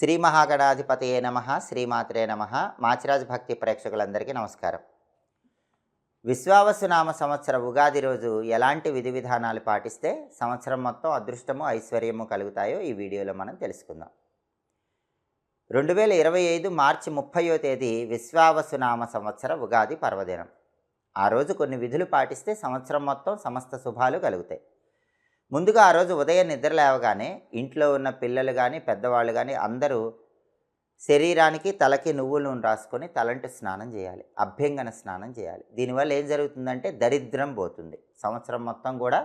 శ్రీ మహాగణాధిపతయే నమ శ్రీమాత్రే నమ. మాచిరాజ్ భక్తి ప్రేక్షకులందరికీ నమస్కారం. విశ్వావసునామ సంవత్సర ఉగాది రోజు ఎలాంటి విధి విధానాలు పాటిస్తే సంవత్సరం మొత్తం అదృష్టము ఐశ్వర్యము కలుగుతాయో ఈ వీడియోలో మనం తెలుసుకుందాం. రెండు వేల ఇరవై ఐదు మార్చి ముప్పయో తేదీ విశ్వావసునామ సంవత్సర ఉగాది పర్వదినం. ఆ రోజు కొన్ని విధులు పాటిస్తే సంవత్సరం మొత్తం సమస్త శుభాలు కలుగుతాయి. ముందుగా ఆ రోజు ఉదయం నిద్ర లేవగానే ఇంట్లో ఉన్న పిల్లలు కానీ పెద్దవాళ్ళు కానీ అందరూ శరీరానికి తలకి నువ్వుల నూనె రాసుకొని తలంటి స్నానం చేయాలి. అభ్యంగన స్నానం చేయాలి. దీనివల్ల ఏం జరుగుతుందంటే దరిద్రం పోతుంది. సంవత్సరం మొత్తం కూడా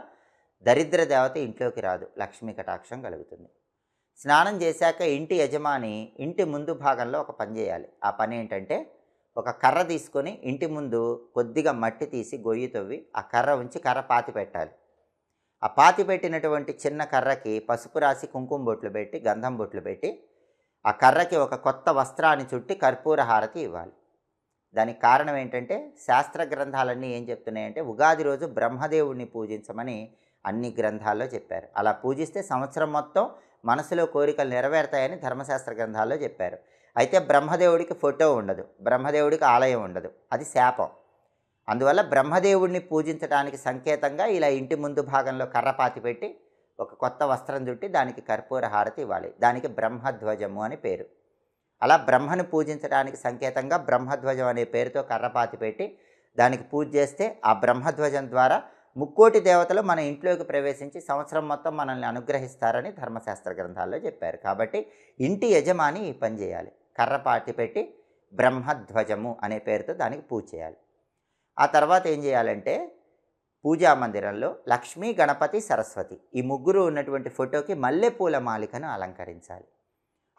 దరిద్ర దేవత ఇంట్లోకి రాదు. లక్ష్మీ కటాక్షం కలుగుతుంది. స్నానం చేశాక ఇంటి యజమాని ఇంటి ముందు భాగంలో ఒక పని చేయాలి. ఆ పని ఏంటంటే ఒక కర్ర తీసుకొని ఇంటి ముందు కొద్దిగా మట్టి తీసి గొయ్యి తవ్వి ఆ కర్ర ఉంచి కర్ర పాతి పెట్టాలి. ఆ పాతి పెట్టినటువంటి చిన్న కర్రకి పసుపు రాసి కుంకుమ బొట్లు పెట్టి గంధం బొట్లు పెట్టి ఆ కర్రకి ఒక కొత్త వస్త్రాన్ని చుట్టి కర్పూర హారతి ఇవ్వాలి. దానికి కారణం ఏంటంటే శాస్త్ర గ్రంథాలన్నీ ఏం చెప్తున్నాయంటే ఉగాది రోజు బ్రహ్మదేవుడిని పూజించమని అన్ని గ్రంథాల్లో చెప్పారు. అలా పూజిస్తే సంవత్సరం మొత్తం మనసులో కోరికలు నెరవేరుతాయని ధర్మశాస్త్ర గ్రంథాల్లో చెప్పారు. అయితే బ్రహ్మదేవుడికి ఫోటో ఉండదు. బ్రహ్మదేవుడికి ఆలయం ఉండదు. అది శాపం. అందువల్ల బ్రహ్మదేవుడిని పూజించడానికి సంకేతంగా ఇలా ఇంటి ముందు భాగంలో కర్రపాతి పెట్టి ఒక కొత్త వస్త్రం చుట్టి దానికి కర్పూర హారతి ఇవ్వాలి. దానికి బ్రహ్మధ్వజము అని పేరు. అలా బ్రహ్మను పూజించడానికి సంకేతంగా బ్రహ్మధ్వజం అనే పేరుతో కర్రపాతి పెట్టి దానికి పూజ చేస్తే ఆ బ్రహ్మధ్వజం ద్వారా ముక్కోటి దేవతలు మన ఇంట్లోకి ప్రవేశించి సంవత్సరం మొత్తం మనల్ని అనుగ్రహిస్తారని ధర్మశాస్త్ర గ్రంథాల్లో చెప్పారు. కాబట్టి ఇంటి యజమాని ఈ పని చేయాలి. కర్రపాటి పెట్టి బ్రహ్మధ్వజము అనే పేరుతో దానికి పూజ చేయాలి. ఆ తర్వాత ఏం చేయాలంటే పూజా మందిరంలో లక్ష్మీ గణపతి సరస్వతి ఈ ముగ్గురు ఉన్నటువంటి ఫోటోకి మల్లెపూల మాలికను అలంకరించాలి.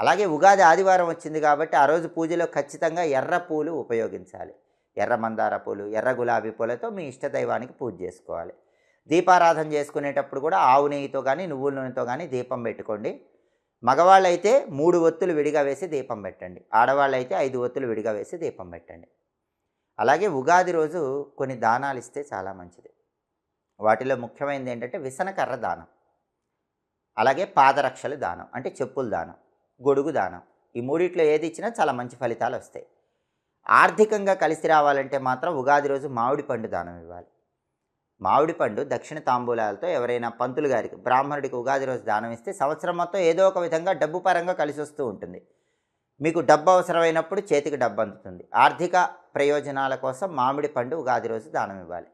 అలాగే ఉగాది ఆదివారం వచ్చింది కాబట్టి ఆ రోజు పూజలో ఖచ్చితంగా ఎర్ర పూలు ఉపయోగించాలి. ఎర్ర మందార పూలు ఎర్ర గులాబీ పూలతో మీ ఇష్టదైవానికి పూజ చేసుకోవాలి. దీపారాధన చేసుకునేటప్పుడు కూడా ఆవు నెయ్యితో కానీ నువ్వుల నూనెతో కానీ దీపం పెట్టుకోండి. మగవాళ్ళైతే మూడు ఒత్తులు విడిగా వేసి దీపం పెట్టండి. ఆడవాళ్ళైతే ఐదు ఒత్తులు విడిగా వేసి దీపం పెట్టండి. అలాగే ఉగాది రోజు కొన్ని దానాలు ఇస్తే చాలా మంచిది. వాటిలో ముఖ్యమైనది ఏంటంటే విసనకర్ర దానం. అలాగే పాదరక్షలు దానం అంటే చెప్పుల దానం గొడుగు దానం. ఈ మూడిట్లో ఏది ఇచ్చినా చాలా మంచి ఫలితాలు వస్తాయి. ఆర్థికంగా కలిసి రావాలంటే మాత్రం ఉగాది రోజు మామిడి పండు దానం ఇవ్వాలి. మామిడి పండు దక్షిణ తాంబూలాలతో ఎవరైనా పంతులు గారికి బ్రాహ్మణుడికి ఉగాది రోజు దానం ఇస్తే సంవత్సరం మొత్తం ఏదో ఒక విధంగా డబ్బు పరంగా కలిసి వస్తూ ఉంటుంది. మీకు డబ్బు అవసరమైనప్పుడు చేతికి డబ్బు అందుతుంది. ఆర్థిక ప్రయోజనాల కోసం మామిడి పండు ఉగాది రోజు దానం ఇవ్వాలి.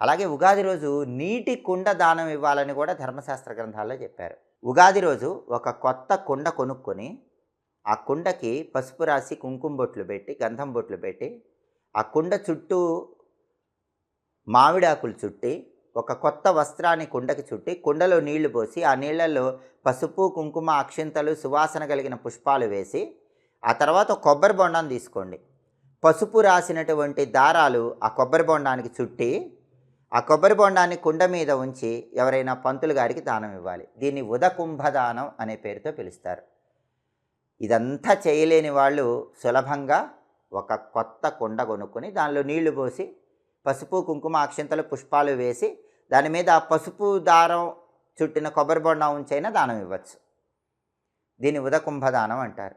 అలాగే ఉగాది రోజు నీటి కుండ దానం ఇవ్వాలని కూడా ధర్మశాస్త్ర గ్రంథాల్లో చెప్పారు. ఉగాది రోజు ఒక కొత్త కుండ కొనుక్కొని ఆ కుండకి పసుపు రాసి కుంకుమ బొట్లు పెట్టి గంధం బొట్లు పెట్టి ఆ కుండ చుట్టూ మామిడాకులు చుట్టి ఒక కొత్త వస్త్రాన్ని కుండకి చుట్టి కుండలో నీళ్ళు పోసి ఆ నీళ్ళలో పసుపు కుంకుమ అక్షింతలు సువాసన కలిగిన పుష్పాలు వేసి ఆ తర్వాత కొబ్బరి బొండాన్ని తీసుకోండి. పసుపు రాసినటువంటి దారాలు ఆ కొబ్బరి బొండానికి చుట్టి ఆ కొబ్బరి బొండాన్ని కుండ మీద ఉంచి ఎవరైనా పంతులు గారికి దానం ఇవ్వాలి. దీన్ని ఉదకుంభదానం అనే పేరుతో పిలుస్తారు. ఇదంతా చేయలేని వాళ్ళు సులభంగా ఒక కొత్త కుండ కొనుక్కొని దానిలో నీళ్ళు పోసి పసుపు కుంకుమ అక్షింతలు పుష్పాలు వేసి దాని మీద ఆ పసుపు దారం చుట్టిన కొబ్బరి బొండం ఉంచైనా దానం ఇవ్వచ్చు. దీన్ని ఉదకుంభదానం అంటారు.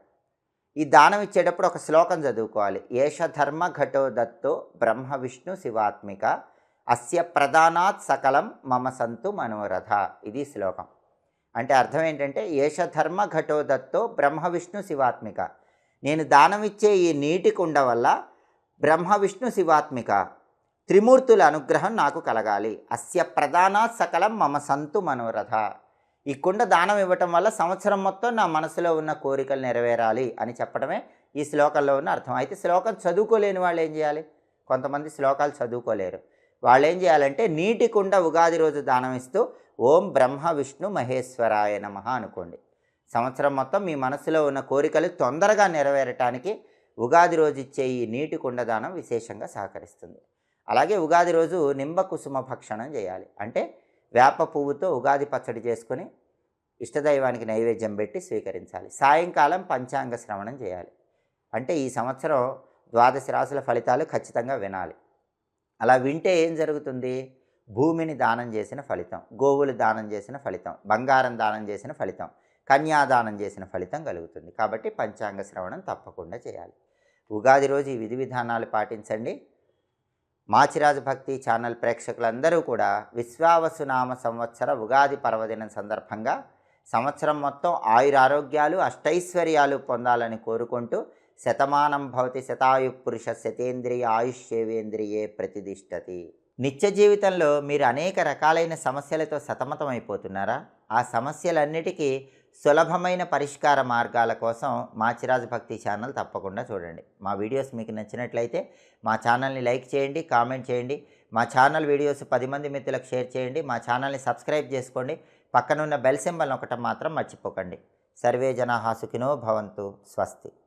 ఈ దానం ఇచ్చేటప్పుడు ఒక శ్లోకం చదువుకోవాలి. ఏష ధర్మ ఘటో దత్తో బ్రహ్మ విష్ణు శివాత్మిక. అస్య ప్రధానాత్ సకలం మమ సంతు మనోరథ. ఇది శ్లోకం. అంటే అర్థం ఏంటంటే ఏష ధర్మ ఘటో దత్తో బ్రహ్మ విష్ణు శివాత్మిక. నేను దానం ఇచ్చే ఈ నీటి కుండ వల్ల బ్రహ్మ విష్ణు శివాత్మిక. త్రిమూర్తుల అనుగ్రహం నాకు కలగాలి. అస్య ప్రధానాత్ సకలం మమ సంతు మనోరథ. ఈ కుండ దానం ఇవ్వటం వల్ల సంవత్సరం మొత్తం నా మనసులో ఉన్న కోరికలు నెరవేరాలి అని చెప్పడమే ఈ శ్లోకంలో ఉన్న అర్థం. అయితే శ్లోకం చదువుకోలేని వాళ్ళు ఏం చేయాలి? కొంతమంది శ్లోకాలు చదువుకోలేరు. వాళ్ళు ఏం చేయాలంటే నీటి కుండ ఉగాది రోజు దానం ఇస్తూ ఓం బ్రహ్మ విష్ణు మహేశ్వరాయ నమ అనుకోండి. సంవత్సరం మొత్తం మీ మనసులో ఉన్న కోరికలు తొందరగా నెరవేరటానికి ఉగాది రోజు ఇచ్చే ఈ నీటి కుండ దానం విశేషంగా సహకరిస్తుంది. అలాగే ఉగాది రోజు నింబ కుసుమ భక్షణం చేయాలి. అంటే వేప పువ్వుతో ఉగాది పచ్చడి చేసుకొని ఇష్టదైవానికి నైవేద్యం పెట్టి స్వీకరించాలి. సాయంకాలం పంచాంగ శ్రవణం చేయాలి. అంటే ఈ సంవత్సరం ద్వాదశ రాసుల ఫలితాలు ఖచ్చితంగా వినాలి. అలా వింటే ఏం జరుగుతుంది? భూమిని దానం చేసిన ఫలితం గోవులు దానం చేసిన ఫలితం బంగారం దానం చేసిన ఫలితం కన్యాదానం చేసిన ఫలితం కలుగుతుంది. కాబట్టి పంచాంగ శ్రవణం తప్పకుండా చేయాలి. ఉగాది రోజు ఈ విధి విధానాలు పాటించండి. మాచిరాజు భక్తి ఛానల్ ప్రేక్షకులందరూ కూడా విశ్వావసునామ సంవత్సర ఉగాది పర్వదినం సందర్భంగా సంవత్సరం మొత్తం ఆయురారోగ్యాలు అష్టైశ్వర్యాలు పొందాలని కోరుకుంటూ శతమానం భవతి శతాయు పురుష శతేంద్రియ ఆయుష్యేవేంద్రియే ప్రతిదిష్టతి నిత్య జీవితంలో మీరు అనేక రకాలైన సమస్యలతో సతమతమైపోతున్నారా? ఆ సమస్యలన్నిటికీ సులభమైన పరిష్కార మార్గాల కోసం మాచిరాజు భక్తి ఛానల్ తప్పకుండా చూడండి. మా వీడియోస్ మీకు నచ్చినట్లయితే మా ఛానల్ని లైక్ చేయండి కామెంట్ చేయండి. మా ఛానల్ వీడియోస్ పది మంది మిత్రులకు షేర్ చేయండి. మా ఛానల్ని సబ్స్క్రైబ్ చేసుకోండి. పక్కనున్న బెల్ సింబల్ ఒకటం మాత్రం మర్చిపోకండి. సర్వే జనా సుఖినో భవంతు స్వస్తి.